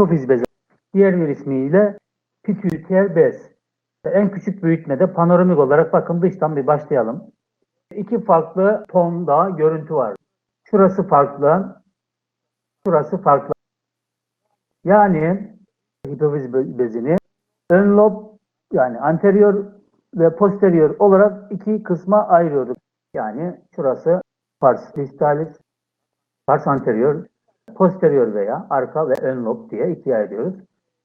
hipofiz bezi. Diğer bir ismiyle pituiter bez. En küçük büyütmede panoramik olarak bakın dıştan bir başlayalım. İki farklı tonda görüntü var. Şurası farklı, şurası farklı. Yani hipofiz be- bezini ön lob yani anterior ve posterior olarak iki kısma ayırıyorduk. Yani şurası pars distalis, pars anterior, posterior veya arka ve ön lob diye ikiye ayırıyoruz.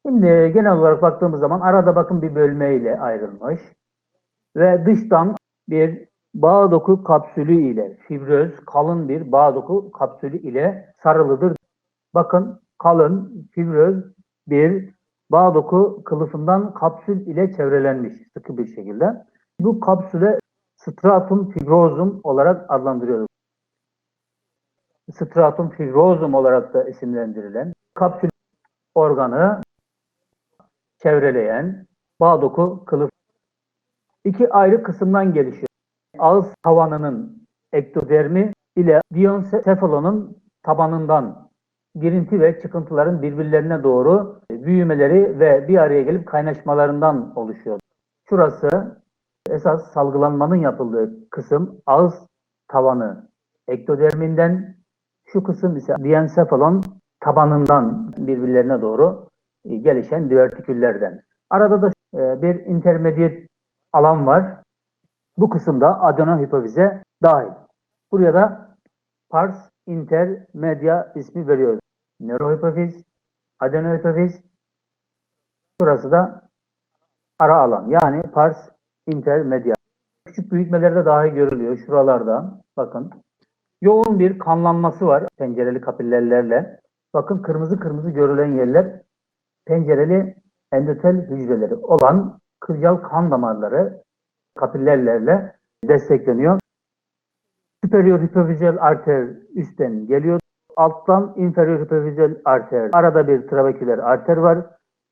Şimdi genel olarak baktığımız zaman arada bakın bir bölme ile ayrılmış ve dıştan bir bağ doku kapsülü ile fibröz kalın bir bağ doku kapsülü ile sarılıdır. Bakın kalın fibröz bir bağ doku kılıfından kapsül ile çevrelenmiş sıkı bir şekilde. Bu kapsüle stratum fibrozum olarak adlandırıyoruz. Stratum fibrozum olarak da isimlendirilen kapsül organı çevreleyen bağ doku kılıf iki ayrı kısımdan gelişiyor. Ağız tavanının ektodermi ile diencephalonun tabanından girinti ve çıkıntıların birbirlerine doğru büyümeleri ve bir araya gelip kaynaşmalarından oluşuyor. Şurası esas salgılanmanın yapıldığı kısım ağız tavanı ektoderminden, şu kısım ise diencephalon tabanından birbirlerine doğru e, gelişen divertiküllerden. Arada da e, bir intermediate alan var. Bu kısımda adenohipofize dahil. Buraya da pars intermedia ismi veriyoruz. Nörohipofiz, adenohipofiz, burası da ara alan. Yani pars intermedia. Küçük büyütmelerde dahi görülüyor şuralarda. Bakın. Yoğun bir kanlanması var pencereli kapillerlerle. Bakın kırmızı kırmızı görülen yerler pencereli endotel hücreleri olan kılcal kan damarları kapillerlerle destekleniyor. Superior hipofizyal arter üstten geliyor. Alttan inferior hipofizyal arter. Arada bir trabeküler arter var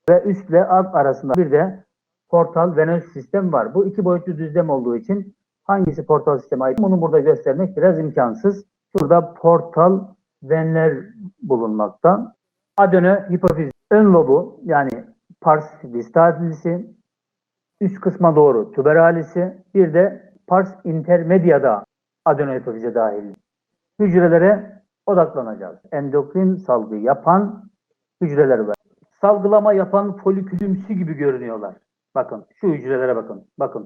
ve üstle alt arasında bir de portal venöz sistem var. Bu iki boyutlu düzlem olduğu için hangisi portal sisteme ait? Bunu burada göstermek biraz imkansız. Şurada portal venler bulunmakta. Adeno hipofiz ön lobu yani pars distalisi üst kısma doğru tuberalisi bir de pars intermediada adenohipofize dahil. Hücrelere odaklanacağız. Endokrin salgı yapan hücreler var. Salgılama yapan folikülümsü gibi görünüyorlar. Bakın şu hücrelere bakın. Bakın.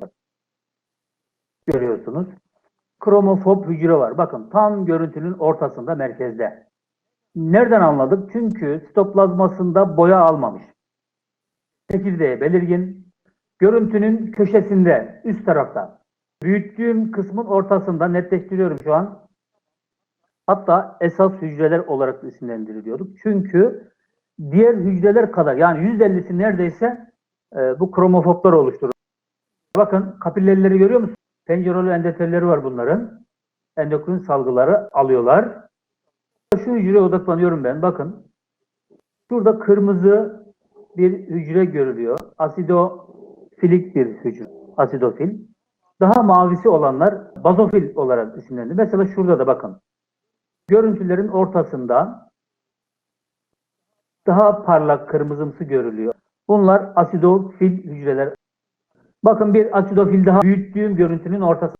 Görüyorsunuz. Kromofob hücre var. Bakın tam görüntünün ortasında merkezde. Nereden anladık? Çünkü sitoplazmasında boya almamış. Çekirdeği belirgin. Görüntünün köşesinde, üst tarafta. Büyüttüğüm kısmın ortasında netleştiriyorum şu an. Hatta esas hücreler olarak da isimlendiriyorduk. Çünkü diğer hücreler kadar yani %50'si neredeyse e, bu kromofoblar oluşturur. Bakın kapillerleri görüyor musunuz? Pencereli endotelleri var bunların. Endokrin salgıları alıyorlar. Şu hücreye odaklanıyorum ben. Bakın. Şurada kırmızı bir hücre görülüyor. Asidofilik bir hücre. Asidofil. Daha mavisi olanlar bazofil olarak isimlendir. Mesela şurada da bakın. Görüntülerin ortasında daha parlak kırmızımsı görülüyor. Bunlar asidofil hücreler. Bakın bir asidofil daha büyüttüğüm görüntünün ortası.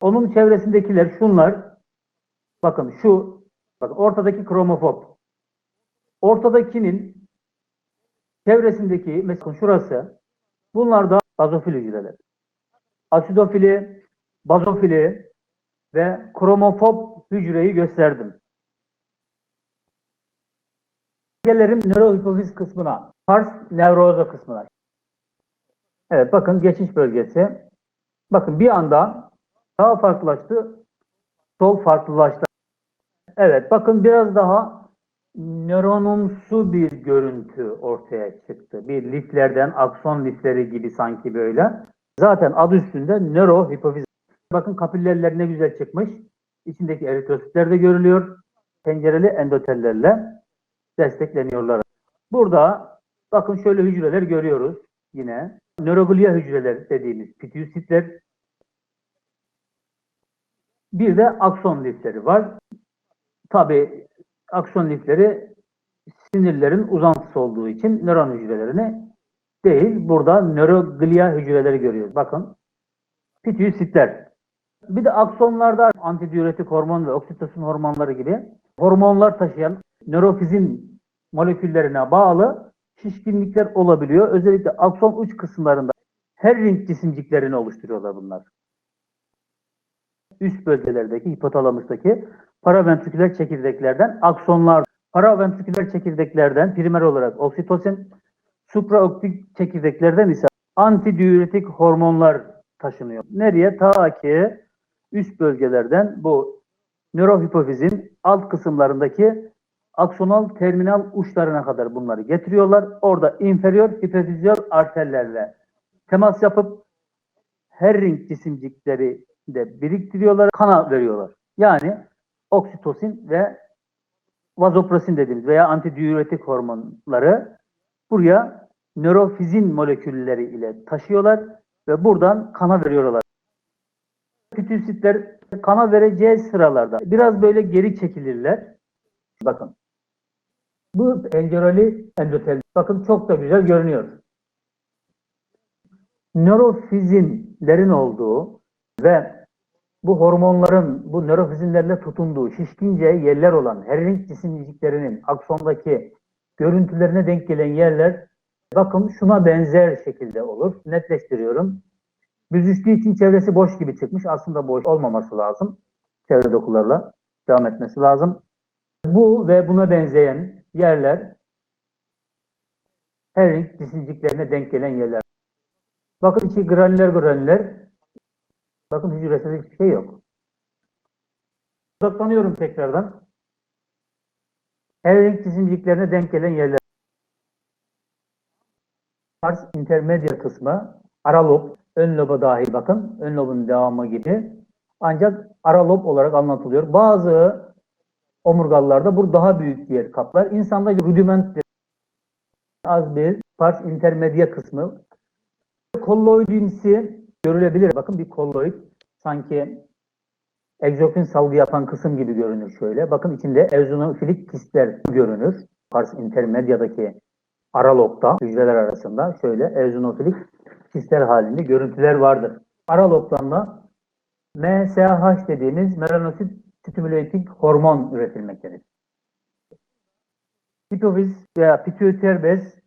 Onun çevresindekiler şunlar. Bakın şu bakın ortadaki kromofob. Ortadakinin çevresindeki mesela şurası bunlar da bazofil hücreler. Asidofili, bazofili ve kromofob hücreyi gösterdim. Gelelim nörohipofiz kısmına. Pars nevroza kısmına. Evet bakın geçiş bölgesi. Bakın bir anda sağ farklılaştı, sol farklılaştı. Evet bakın biraz daha nöronumsu bir görüntü ortaya çıktı. Bir liflerden akson lifleri gibi sanki böyle. Zaten adı üstünde nörohipofiz. Bakın kapillerler ne güzel çıkmış. İçindeki eritrositler de görülüyor. Pencereli endotellerle destekleniyorlar. Burada bakın şöyle hücreler görüyoruz yine. Nöroglia hücreler dediğimiz pitüsitler. Bir de akson lifleri var. Tabi akson lifleri sinirlerin uzantısı olduğu için nöron hücrelerini değil, burada nöroglia hücreleri görüyoruz. Bakın, pitüsitler. Bir de aksonlarda antidiüretik hormon ve oksitosin hormonları gibi hormonlar taşıyan nörofizin moleküllerine bağlı şişkinlikler olabiliyor. Özellikle akson uç kısımlarında her ring cisimciklerini oluşturuyorlar bunlar. Üst bölgelerdeki hipotalamustaki paraventriküler çekirdeklerden aksonlar, paraventriküler çekirdeklerden primer olarak oksitosin, supraoptik çekirdeklerden ise antidiüretik hormonlar taşınıyor. Nereye? Ta ki üst bölgelerden bu nörohipofizin alt kısımlarındaki aksonal terminal uçlarına kadar bunları getiriyorlar. Orada inferior hipofizyal arterlerle temas yapıp her ring cisimcikleri de biriktiriyorlar, kana veriyorlar. Yani oksitosin ve vazopresin dediğimiz veya antidiüretik hormonları buraya nörofizin molekülleri ile taşıyorlar ve buradan kana veriyorlar. Pitüsitler kana vereceği sıralarda biraz böyle geri çekilirler. Bakın. Bu enceroli endotel. Bakın çok da güzel görünüyor. Nörofizinlerin olduğu ve bu hormonların bu nörofizinlerle tutunduğu şişkince yerler olan herring cisimciklerinin aksondaki görüntülerine denk gelen yerler bakın şuna benzer şekilde olur. Netleştiriyorum. Büzüştüğü için çevresi boş gibi çıkmış. Aslında boş olmaması lazım. Çevre dokularla devam etmesi lazım. Bu ve buna benzeyen yerler herring cisimciklerine denk gelen yerler. Bakın içi granüler granüler. Bakın hücresinde hiçbir şey yok. Odaklanıyorum tekrardan. Herring cisimciklerine denk gelen yerler. Pars intermedia kısmı, ara lob, ön loba dahil bakın. Ön lobun devamı gibi. Ancak ara lob olarak anlatılıyor. Bazı omurgalılarda bu daha büyük yer kaplar. İnsanda rudiment az bir pars intermedia kısmı. Kolloidimsi görülebilir. Bakın bir kolloid sanki egzofin salgı yapan kısım gibi görünür şöyle. Bakın içinde eozinofilik kistler görünür. Pars intermediadaki ara lobda hücreler arasında şöyle eozinofilik kistler halinde görüntüler vardır. Ara lobdan da MSH dediğimiz melanosit stimülating hormon üretilmektedir. Hipofiz veya pituiter bez